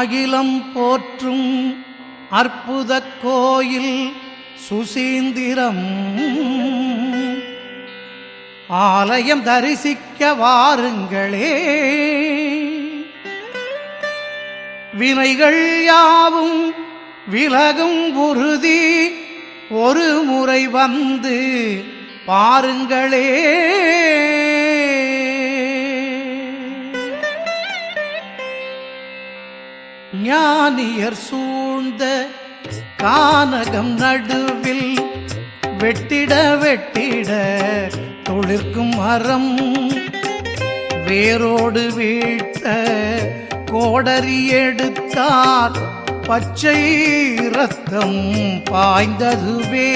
அகிலம் போற்றும் அற்புத கோயில் சுசீந்திரம். ஆலயம் தரிசிக்க வாருங்களே. வினைகள் யாவும் விலகும் உறுதி ஒரு முறை வந்து பாருங்களே. ஞானியர் சூழ்ந்த கானகம் நடுவில் வெட்டிட வெட்டிட தொழிற்கும் மரம் வேரோடு வீழ்த்த கோடரி எடுத்தார் பச்சை ரத்தம் பாய்ந்ததுவே.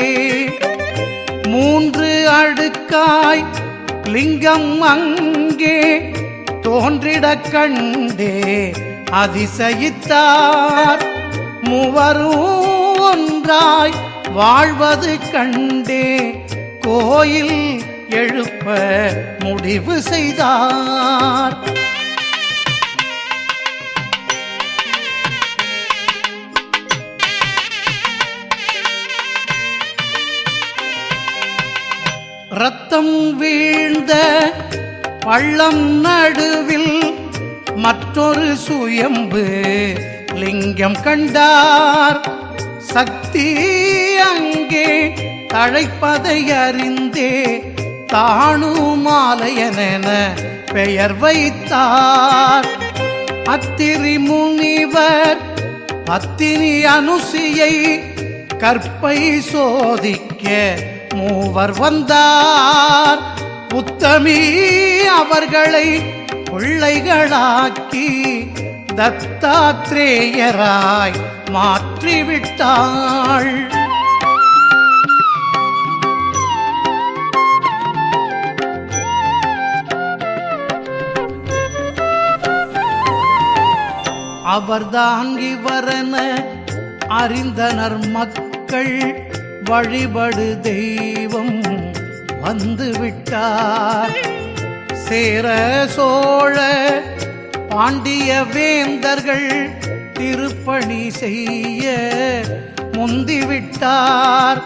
மூன்று அடுக்காய் லிங்கம் அங்கே தோன்றிட கண்டே அதிசயித்தார். மூவரும் ஒன்றாய் வாழ்வது கண்டே. கோயில் எழுப்ப முடிவு செய்தார். ரத்தம் வீழ்ந்த பள்ளம் நடுவில் மற்றொரு சுயம்பு லிங்கம் கண்டார். சக்தி அங்கே தழைப்பதை அறிந்தே தானுமாலயனென பெயர் வைத்தார். அத்திரி முனிவர் பத்தினி அனுசியை கற்பை சோதிக்க மூவர் வந்தார். புத்தமி அவர்களை பிள்ளைகளாக்கி தத்தாத்ரேயராய் மாற்றிவிட்டாள். அவர்தான் இவரன அறிந்தனர் மக்கள் வழிபடு தெய்வம் வந்துவிட்டார். சேர சோழ பாண்டிய வேந்தர்கள் திருப்பணி செய்ய முந்திவிட்டார்.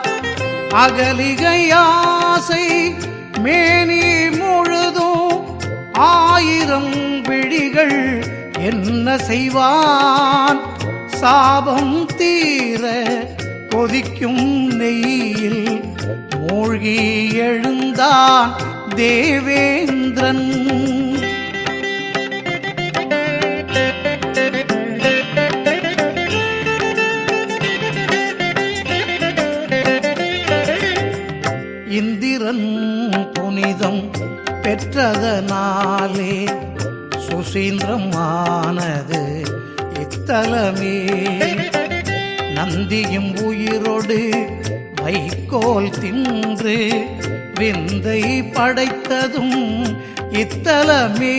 அகலிகையாசை மேனி முழுதும் ஆயிரம் விழிகள் என்ன செய்வான்? சாபம் தீர கொதிக்கும் நெய்யில் மூழ்கி எழுந்தான். தேவேந்திரன். இந்திரன் புனிதம் பெற்றதனாலே சுசீந்திரமானது இத்தலமே. நந்தியும் உயிரோடு வைக்கோல் தின்று விந்தை படைத்ததும் இத்தலமே.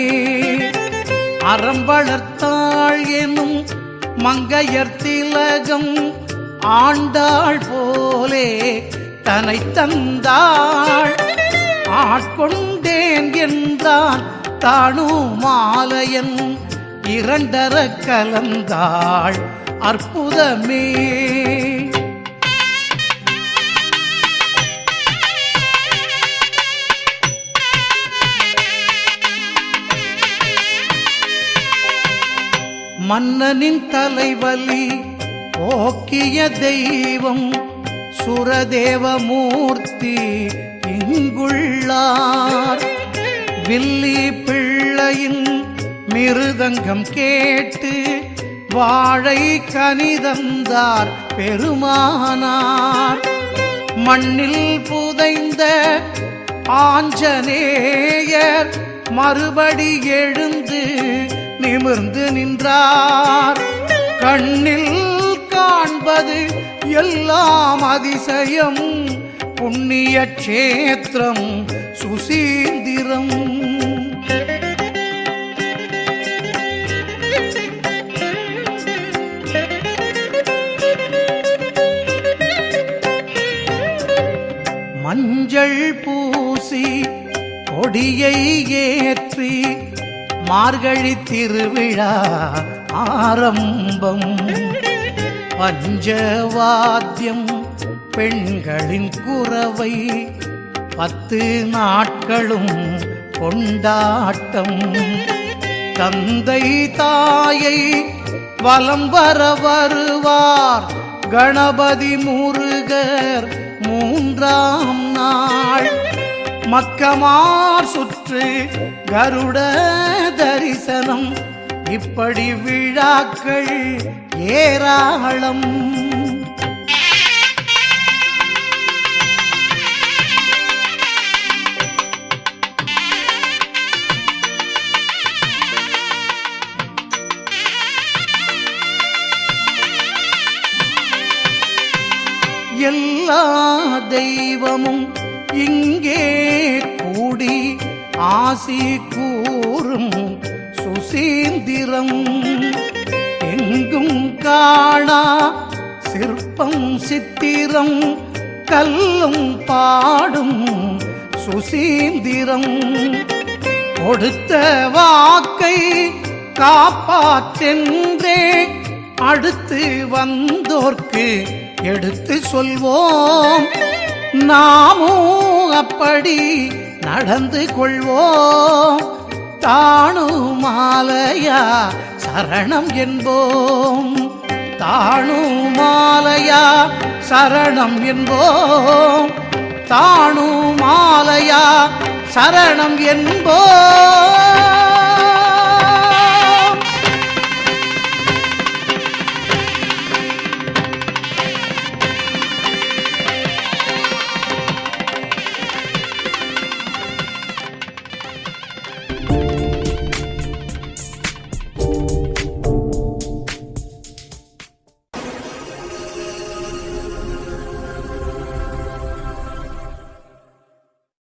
அறம் வளர்த்தாள் எனும் மங்கையர் திலகம் ஆண்டாள் போலே தனை தந்தாள். ஆட்கொண்டேன் என்றான் தானு மாலையன் இரண்டர கலந்தாள் அற்புதமே. மன்னனின் தலைவலி போக்கிய தெய்வம் சுரதேவமூர்த்தி இங்குள்ளார். வில்லி பிள்ளையின் மிருதங்கம் கேட்டு வாழை கனிதந்தார் பெருமானார். மண்ணில் புதைந்த ஆஞ்சநேயர் மறுபடி எழுந்து நிமிர்ந்து நின்றார். கண்ணில் காண்பது எல்லாம் அதிசயம். புண்ணிய கஷேத்திரம் சுசீந்திரம். மஞ்சள் பூசி கொடியை ஏற்றி மார்கழி திருவிழா ஆரம்பம். பஞ்சவாத்தியம் பெண்களின் குறவை பத்து நாட்களும் கொண்டாட்டம். தந்தை தாயை வலம் வர வருவார் கணபதி முருகர் மூன்றாம் நாள். மக்கமார் சுற்று கருட தரிசனம். இப்படி விழாக்கள் ஏராளம். எல்லா தெய்வமும் இங்கே கூடி ஆசி கூறும் சுசீந்திரம். எங்கும் காணா சிற்பம் சித்திரம் கல்லும் பாடும் சுசீந்திரம். கொடுத்த வாக்கை காப்பாற்றென்றே அடுத்து வந்தோர்க்கு எடுத்து சொல்வோம். நாமும் அப்படி நடந்து கொள்வோம். தாணு மாலையா சரணம் என்போம். தாணு மாலையா சரணம் என்போம். தாணு மாலையா சரணம் என்போம்.